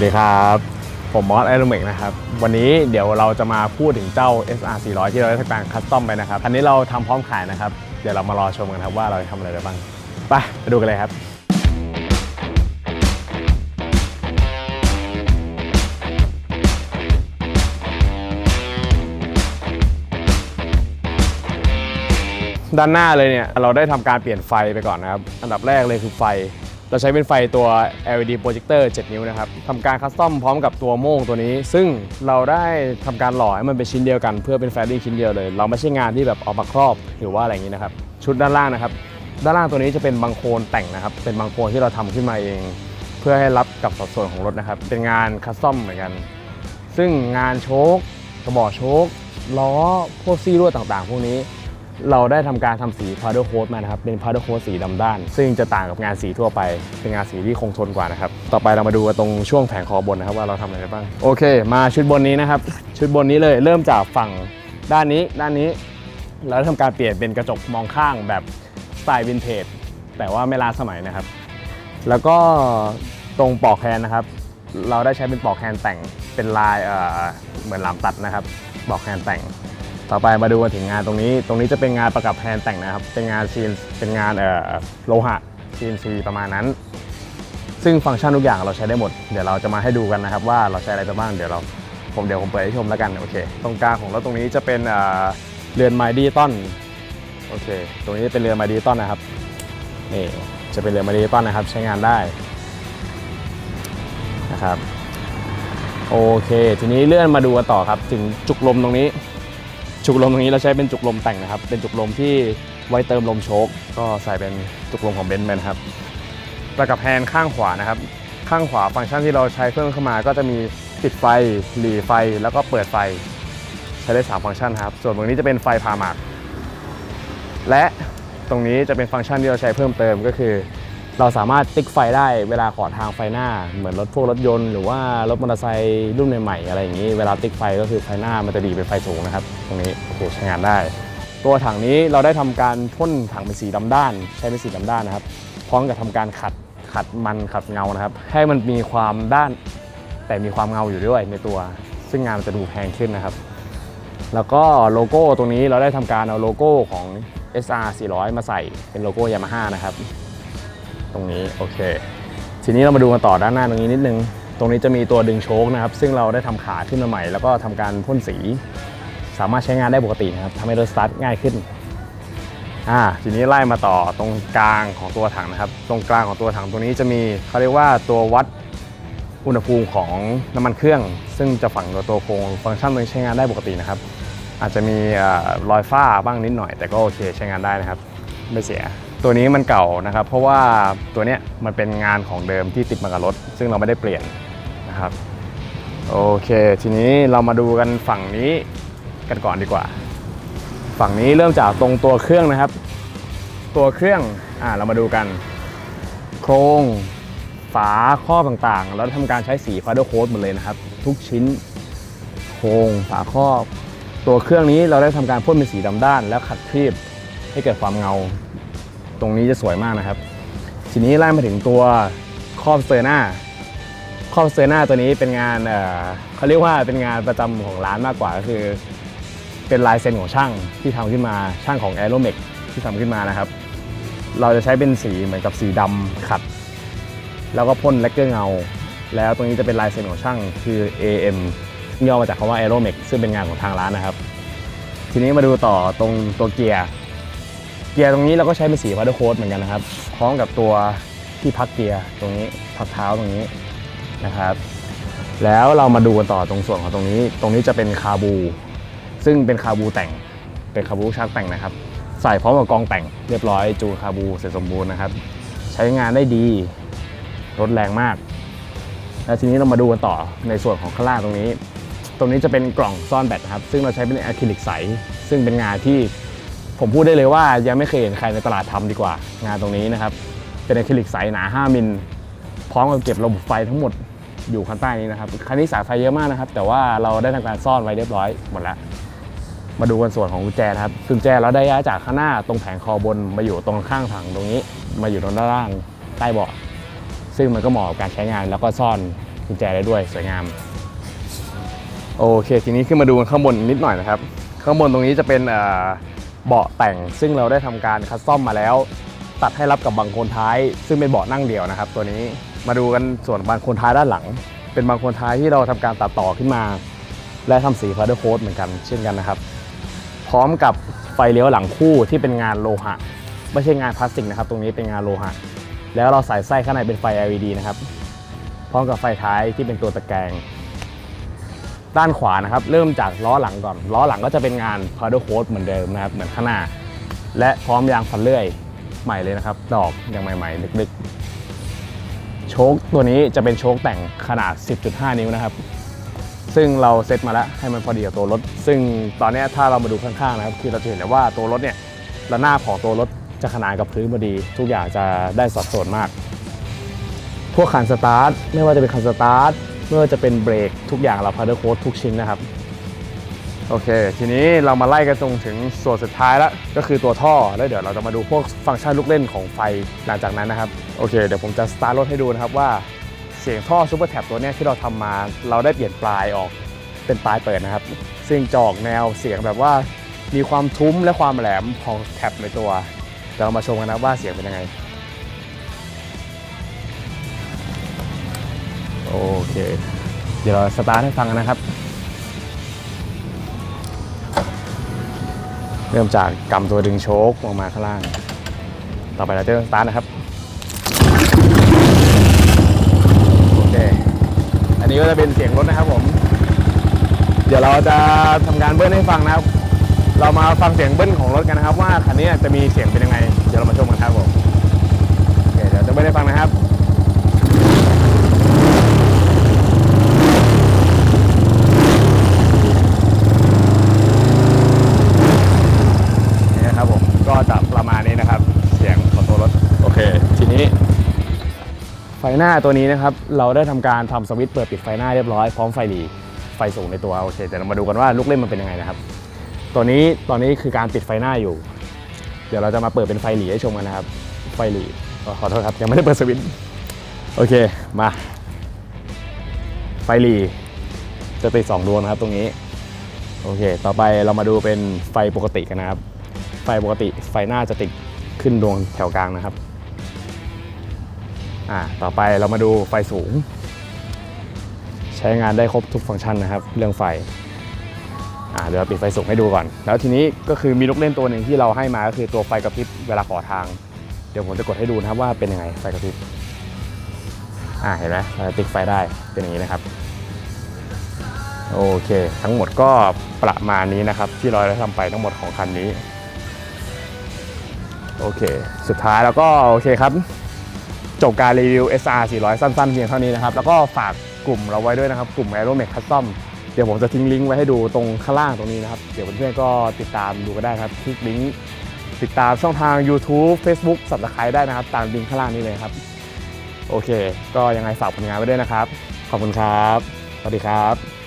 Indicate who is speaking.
Speaker 1: วัสดีครับ ผมมอสไอโรเมกนะครับ วันนี้เดี๋ยวเราจะมาพูดถึงเจ้า SR 400 ที่เราได้ทำการคัสตอมไปนะครับอันนี้เราทำพร้อมขายนะครับ เดี๋ยวเรามารอชมกันครับว่าเราจะทำอะไรได้บ้าง ไปไปดูกันเลยครับด้านหน้าเลยเนี่ยเราได้ทำการเปลี่ยนไฟไปก่อนนะครับ อันดับแรกเลยคือไฟ เราใช้เป็นไฟตัว LED projector 7 นิ้วนะครับทำการคัสตอมพร้อมกับตัวโม่งตัวนี้ ซึ่งเราได้ทำการหล่อให้มันเป็นชิ้นเดียวกันเพื่อเป็นแฟริ่งชิ้นเดียวเลย เราไม่ใช่งานที่แบบเอามาครอบหรือว่าอะไรอย่างนี้นะครับ ชุดด้านล่างนะครับ ด้านล่างตัวนี้จะเป็นบางโคลนแต่งนะครับ เป็นบางโคลนที่เราทำขึ้นมาเอง เพื่อให้รับกับสัดส่วนของรถนะครับ เป็นงานคัสตอมเหมือนกัน ซึ่งงานโชคกระบอกโชคล้อพวกซี่ลวดต่างๆ พวกนี้ เราได้ทำการทำสี powder coat มานะครับ เป็น powder coat สีดำด้าน ซึ่งจะต่างกับงานสีทั่วไป เป็นงานสีที่คงทนกว่านะครับ ต่อไปเรามาดูตรงช่วงแผงคอบนนะครับว่าเราทำอะไรได้บ้าง โอเค มาชุดบนนี้นะครับ ชุดบนนี้เลยเริ่มจากฝั่งด้านนี้ ด้านนี้ เราได้ทำการเปลี่ยนเป็นกระจกมองข้างแบบสไตล์วินเทจ แต่ว่าไม่ล้าสมัยนะครับ แล้วก็ตรงปอกแคนนะครับ เราได้ใช้เป็นปอกแคนแต่ง เป็นลายเเหมือนหลามตัดนะครับ ปอกแคนแต่ง ต่อไปมาดูกันถึงงานตรงนี้ ตรงนี้จะเป็นงานประกับแพนแต่งนะครับ เป็นงานซีน เป็นงานเอ่อโลหะ CNC ประมาณนั้น ซึ่งฟังก์ชันทุกอย่างเราใช้ได้หมด เดี๋ยวเราจะมาให้ดูกันนะครับว่าเราใช้อะไรไปบ้าง เดี๋ยวเราผมเดี๋ยวผมเปิดให้ชมแล้วกันโอเค ตรงกลางของเรถตรงนี้จะเป็นเอ่อเรือนไม้ดิจิตอลโอเค ตรงนี้เป็นเรือนไม้ดิจิตอลนะครับ นี่จะเป็นเรือนไม้ดิจิตอลนะครับ ใช้งานได้นะครับ โอเค ทีนี้เลื่อนมาดูกันต่อครับ ถึงจุกลมตรงนี้ จุกลมตรงนี้เราใช้เป็นจุกลมแต่งนะครับ เป็นจุกลมที่ไว้เติมลมโชค ก็ใส่เป็นจุกลมของเบนซ์ไปนะครับประกับแฮนด์ข้างขวานะครับ ข้างขวาฟังก์ชันที่เราใช้เพิ่มเข้ามา ก็จะมีปิดไฟหลีไฟแล้วก็เปิดไฟ ใช้ได้ 3 ฟังก์ชันครับ ส่วนตรงนี้จะเป็นไฟพาหมาก และตรงนี้จะเป็นฟังก์ชันที่เราใช้เพิ่มเติมก็คือ เราสามารถติ๊กไฟได้เวลาขอทางไฟหน้า เหมือนรถพวกรถยนต์หรือว่ารถมอเตอร์ไซค์รุ่นใหม่ๆอะไรอย่างนี้ เวลาติ๊กไฟก็คือไฟหน้ามันจะดีเป็นไฟสูงนะครับ ตรงนี้โอเคใช้งานได้ ตัวถังนี้เราได้ทำการพ่นถังเป็นสีดำด้าน ใช้เป็นสีดำด้านนะครับ พร้อมกับทำการขัดขัดมันขัดเงานะครับ ให้มันมีความด้าน แต่มีความเงาอยู่ด้วยในตัว ซึ่งงานมันจะดูแพงขึ้นนะครับ แล้วก็โลโก้ตรงนี้เราได้ทำการเอาโลโก้ของ SR 400 มาใส่เป็นโลโก้ Yamaha นะครับ ตรงนี้โอเค ทีนี้เรามาดูกันต่อด้านหน้าตรงนี้นิดนึง ตรงนี้จะมีตัวดึงโชคนะครับ ซึ่งเราได้ทำขาขึ้นมาใหม่ แล้วก็ทำการพ่นสี สามารถใช้งานได้ปกตินะครับทำให้รถสตาร์ทง่ายขึ้นอ่าทีนี้ไล่มาต่อตรงกลางของตัวถังนะครับ ตรงกลางของตัวถังตัวนี้จะมีเขาเรียกว่าตัววัดอุณหภูมิของน้ำมันเครื่อง ซึ่งจะฝังกับตัวโครงฟังก์ชันตันี้ใช้งานได้ปกตินะครับ อาจจะมีอรอยฝ้าบ้างนิดหน่อย แต่ก็โอเคใช้งานได้นะครับ ไม่เสีย ตัวนี้มันเก่านะครับ เพราะว่าตัวเนี้ยมันเป็นงานของเดิมที่ติดมากับรถ ซึ่งเราไม่ได้เปลี่ยนนะครับโอเค ทีนี้เรามาดูกันฝั่งนี้กันก่อนดีกว่า ฝั่งนี้เริ่มจากตรงตัวเครื่องนะครับ ตัวเครื่องอ่าเรามาดูกัน โครงฝาครอบต่างๆ แล้วทำการใช้สีฟาโดโค้ดหมดเลยนะครับ ทุกชิ้นโครงฝาครอบ ตัวเครื่องนี้เราได้ทำการพ่นเป็นสีดำด้าน แล้วขัดครีบให้เกิดความเงา ตรงนี้จะสวยมากนะครับ ทีนี้ไล่มาถึงตัวครอบสเตอร์หน้าครอบสเตอร์หน้าตัวนี้เป็นงานเเขาเรียกว่าเป็นงานประจำของร้านมากกว่าก็คือ เป็นลายเซ็นของช่างที่ทำขึ้นมาช่างของ a e r o m e x ที่ทำขึ้นมานะครับ เราจะใช้เป็นสีเหมือนกับสีดำขัด แล้วก็พ่นแลกเกอร์เงา แล้วตรงนี้จะเป็นลายเซ็นของช่างคือ AM ย่อมาจากคำว่า a e r o m e x ซึ่งเป็นงานของทางร้านนะครับ ทีนี้มาดูต่อตรงตัวเกียร์ เกียร์ตรงนี้เราก็ใช้เป็นสีพัดโค้ดเหมือนกันนะครับพร้อมกับตัวที่พักเกียร์ตรงนี้พักเท้าตรงนี้นะครับ แล้วเรามาดูกันต่อตรงส่วนของตรงนี้ ตรงนี้จะเป็นคาบู ซึ่งเป็นคาบูแต่งเป็นคาบูชักแต่งนะครับ ใส่พร้อมกับกองแต่งเรียบร้อยจูคาบูเสร็จสมบูรณ์นะครับ ใช้งานได้ดีรถแรงมาก แล้วทีนี้เรามาดูกันต่อในส่วนของข้างล่างตรงนี้ ตรงนี้จะเป็นกล่องซ่อนแบตนะครับ ซึ่งเราใช้เป็นอะคริลิกใสซึ่งเป็นงานที่ ผมพูดได้เลยว่ายังไม่เคยเห็นใครในตลาดทำดีกว่า งานตรงนี้นะครับ เป็นอะคริลิกใสหนา 5 มิล พร้อมกับเก็บระบบไฟทั้งหมดอยู่ข้างใต้นี้นะครับคันนี้สายไฟเยอะมากนะครับ แต่ว่าเราได้ทำการซ่อนไว้เรียบร้อยหมดแล้ว มาดูกันส่วนของกุญแจนะครับกุญแจเราได้ย้ายจากข้างหน้าตรงแผงคอบนมาอยู่ตรงข้างถังตรงนี้ มาอยู่ตรงด้านล่างใต้เบาะซึ่งมันก็เหมาะกับการใช้งานแล้วก็ซ่อนกุญแจได้ด้วยสวยงามโอเคทีนี้ขึ้นมาดูข้างบนนิดหน่อยนะครับ ข้างบนตรงนี้จะเป็น เบาะแต่ง ซึ่งเราได้ทำการคัสตอมมาแล้ว ตัดให้รับกับบางโคนท้าย ซึ่งเป็นเบาะนั่งเดี่ยวนะครับ ตัวนี้มาดูกันส่วนบางโคนท้ายด้านหลัง เป็นบางโคนท้ายที่เราทำการตัดต่อขึ้นมา และทำสีพาร์เดอร์โค้ดเหมือนกันเช่นกันนะครับ พร้อมกับไฟเลี้ยวหลังคู่ที่เป็นงานโลหะ ไม่ใช่งานพลาสติกนะครับ ตรงนี้เป็นงานโลหะ แล้วเราใส่ไส้ข้างในเป็นไฟ LED นะครับพร้อมกับไฟท้ายที่เป็นตัวตะแกรง ด้านขวานะครับ เริ่มจากล้อหลังก่อน ล้อหลังก็จะเป็นงาน powder coat เหมือนเดิมนะครับ เหมือนข้างหน้า และพร้อมยางฟันเลื่อยใหม่เลยนะครับ ดอกยังใหม่ๆ ลึกๆ โชคตัวนี้จะเป็นโชคแต่งขนาด 10.5 นิ้วนะครับ ซึ่งเราเซตมาแล้วให้มันพอดีกับตัวรถ ซึ่งตอนนี้ถ้าเรามาดูข้างๆนะครับ คือเราจะเห็นเลยว่าตัวรถเนี่ยระนาบของตัวรถจะขนานกับพื้นพอดี ทุกอย่างจะได้สัดส่วนมาก พวกคันสตาร์ทไม่ว่าจะเป็นคันสตาร์ท ไม่ว่าจะเป็นเบรกทุกอย่างเราพาร์เดอร์โค้ดทุกชิ้นนะครับ โอเค ทีนี้เรามาไล่กันตรงถึงส่วนสุดท้ายแล้ว ก็คือตัวท่อ แล้วเดี๋ยวเราจะมาดูพวกฟังก์ชันลูกเล่นของไฟหลังจากนั้นนะครับ โอเค เดี๋ยวผมจะสตาร์ทรถให้ดูนะครับว่าเสียงท่อซูเปอร์แท็บตัวนี้ที่เราทำมา เราได้เปลี่ยนปลายออกเป็นปลายเปิดนะครับ ซึ่งจออกแนวเสียงแบบว่ามีความทุ้มและความแหลมของแท็บในตัวเดี๋ยวเรามาชมกันนะว่าเสียงเป็นยังไง เค เดี๋ยวเราสตาร์ทให้ฟังกันนะครับ เริ่มจากกำตัวดึงโชคลงมาข้างล่าง ต่อไปเราจะเริ่มสตาร์ทนะครับ โอเค อันนี้ก็จะเป็นเสียงรถนะครับผม เดี๋ยวเราจะทำการเบิ้ลให้ฟังนะครับ เรามาฟังเสียงเบิ้ลของรถกันนะครับ ว่าคันนี้จะมีเสียงเป็นยังไง เดี๋ยวเรามาชมกันครับผม โอเค เดี๋ยวจะเบิ้ลให้ฟังนะครับ นี่นะครับผมก็จะประมาณนี้นะครับ เสียงของตัวรถ โอเค ทีนี้ ไฟ หน้าตัวนี้นะครับ เราได้ทำการทำสวิตช์เปิดปิดไฟหน้าเรียบร้อยพร้อมไฟหลีไฟสูงในตัวโอเคเดี๋ยวเรามาดูกันว่าลูกเล่นมันเป็นยังไงนะครับ ตัวนี้ตอนนี้คือการปิดไฟหน้าอยู่ เดี๋ยวเราจะมาเปิดเป็นไฟหลีให้ชมกันนะครับ ไฟหลีขอโทษครับยังไม่ได้เปิดสวิตช์โอเคมา ไฟหลีจะติดสองดวงนะครับตรงนี้โอเค ต่อไปเรามาดูเป็นไฟปกติกันนะครับ ไฟปกติไฟหน้าจะติดขึ้นดวงแถวกลางนะครับ อ่าต่อไปเรามาดูไฟสูง ใช้งานได้ครบทุกฟังก์ชันนะครับ เรื่องไฟอ่าเดี๋ยวปิดไฟสูงให้ดูก่อน แล้วทีนี้ก็คือมีลูกเล่นตัวหนึ่งที่เราให้มาก็คือตัวไฟกระพริบเวลาขอทาง เดี๋ยวผมจะกดให้ดูนะครับว่าเป็นยังไงไฟกระพริบอ่าเห็นไหมเราจะติดไฟได้เป็นอย่างนี้นะครับโอเค ทั้งหมดก็ประมาณนี้นะครับ ที่เราได้ทำไปทั้งหมดของคันนี้ โอเค สุดท้ายแล้วก็โอเคครับ จบการรีวิว SR 400 สั้นๆเพียงเท่านี้นะครับ แล้วก็ฝากกลุ่มเราไว้ด้วยนะครับ กลุ่ม a e r o m e c Custom เดี๋ยวผมจะทิ้งลิงก์ไว้ให้ดูตรงข้างล่างตรงนี้นะครับ เดี๋ยวเพื่อนๆก็ติดตามดูก็ได้ครับ คลิกลิงก์ติดตามช่องทาง YouTube Facebook Subscribe ได้นะครับ ตามลิงก์ข้างล่างนี้เลยครับ โอเค ก็ยังไงฝากผลงานไว้ด้วยนะครับ ขอบคุณครับ สวัสดีครับ